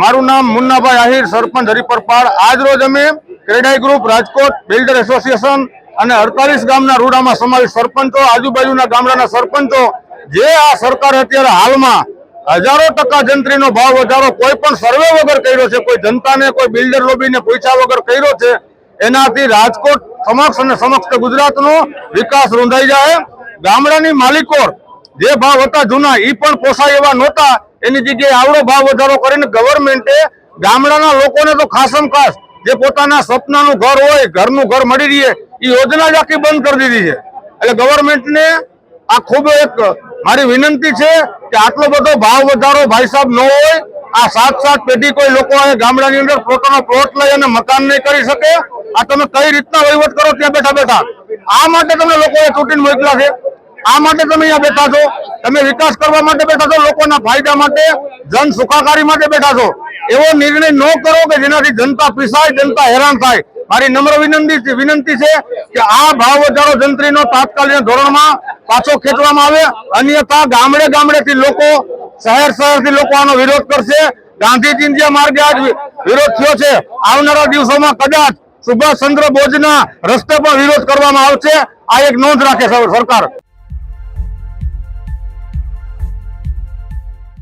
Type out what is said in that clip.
મારું નામ મુન્નાભાઈ આહિર, સરપંચ હરિપરપાળ. આજ રોજ અમે CREDAI group, Rajkot builder association અને અડતાલીસ ગામના રૂડામાં સમાવેશ સરપંચો, આજુબાજુના ગામડાના સરપંચો, જે આ સરકાર અત્યારે હાલમાં હજારો ટકા જંત્રીનો ભાવ વધારો, કોઈ પણ સર્વે વગર કર્યો છે, કોઈ જનતાને, કોઈ બિલ્ડર લોબીને પૂછ્યા વગર કર્યો છે, એનાથી રાજકોટ સમક્ષ અને સમક્ષ ગુજરાતનો વિકાસ રૂંધાઈ જાય. ગામડાની માલિકો જે ભાવ હતા જૂના એ પણ પોસાય એવા નહોતા. એની જગ્યાએ આવડો ભાવ વધારો કરીને ગવર્મેન્ટે ગામડાના લોકોને તો ખાસમ ખાસ, જે પોતાના સપનાનું ઘર હોય, ઘરનું ઘર મળી રહે એ યોજના જ આખી બંધ કરી દીધી છે. એટલે ગવર્મેન્ટને આ ખૂબ એક મારી વિનંતી છે કે આટલો બધો ભાવ વધારો ભાઈ સાહેબ ન હોય, આ સાત સાત પેઢી કોઈ લોકો ગામડાની અંદર પોતાનો પ્લોટ લઈ અને મકાન નહીં કરી શકે. આ તમે કઈ રીતના વહીવટ કરો ત્યાં બેઠા બેઠા? આ માટે તમને લોકોએ ચૂંટીને મોકલા છે. આ માટે તમે અહીંયા બેઠા છો. તમે વિકાસ કરવા માટે બેઠા છો, લોકોના ફાયદા માટે, જન સુખાકારી માટે બેઠા છો. એવો નિર્ણય ન કરો કે જેનાથી જનતા પીસાય, જનતા હેરાન થાય. મારી નમ્ર વિનંતી વિનંતી છે કે આ ભાવ વધારો જંત્રીનો તાત્કાલિક ધોરણમાં પાછો ખેંચવામાં આવે. અન્યથા ગામડે ગામડેથી લોકો, શહેર શહેરથી લોકો આનો વિરોધ કરશે. ગાંધીજી જે માર્ગે આજ વિરોધ થયો છે. આવનારા દિવસોમાં કદાચ સુભાષચંદ્ર બોઝના રસ્તે પણ વિરોધ કરવામાં આવશે. આ એક નોંધ રાખે સર- સરકાર.